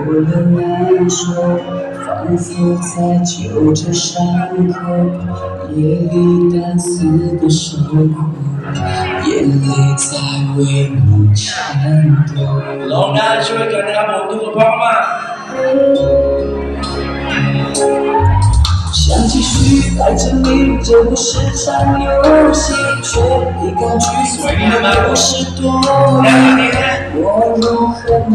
听多了难受，反复在揪着伤口，夜里单丝的守候，眼泪在为你颤抖。 ร้องได้ช่วยกันนะครับผมทุกคนพร้อมมาก 想继续爱着你，这不是场游戏，却已抗拒，所以不是多 แล้วตอน 余。 นี้นะ 我如何面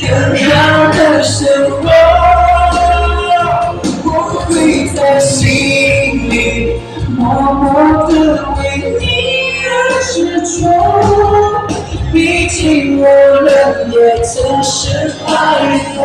更好的生活，我会在心里默默的为你而执着。毕竟我们也曾深爱过。